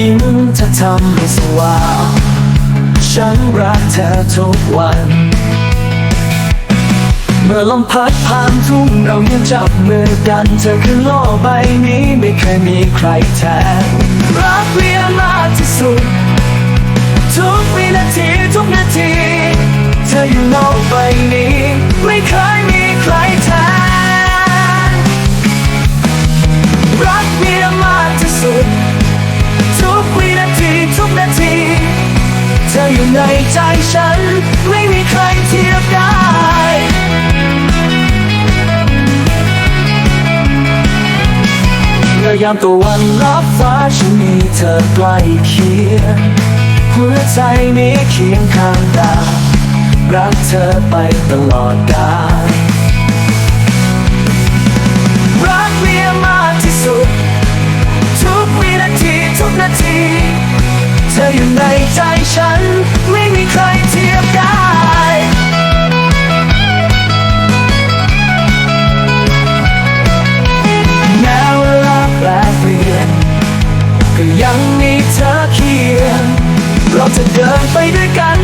ยิ้มเธอทำให้สว่างฉันรักเธอทุกวัน เมื่อลมพัดผ่านทุ่งเรายังจับมือกัน เธอคือโลกใบนี้ไม่เคยมีใครแทนรักเรียมากที่สุด ทุกวินาทีทุกนาที เธออยู่โลกใบนี้ ไม่เคยมีใครแทนรักเมียมากที่สุด ฉัน ไม่มีใครเทียบได้เมื่อยามตะวันรับฟ้าฉันมีเธอใกล้เคียงหัวใจนี้เคียงข้างดาวรักเธอไปตลอดกาลรักเมียมากที่สุด ทุกวินาที ทุกนาที เธออยู่ในใจฉัน ไม่มีใครเทียบได้แม้เวลาแปลเปลี่ยนก็ยังมีเธอเคียง เราจะเดินไปด้วยกัน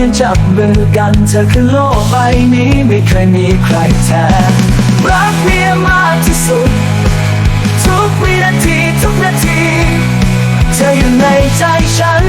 ยังจับมือกันเธอคือโลกใบนี้ไม่เคยมีใครแทนรักเมียมากที่สุด ทุกวินาทีทุกนาที เธออยู่ในใจฉัน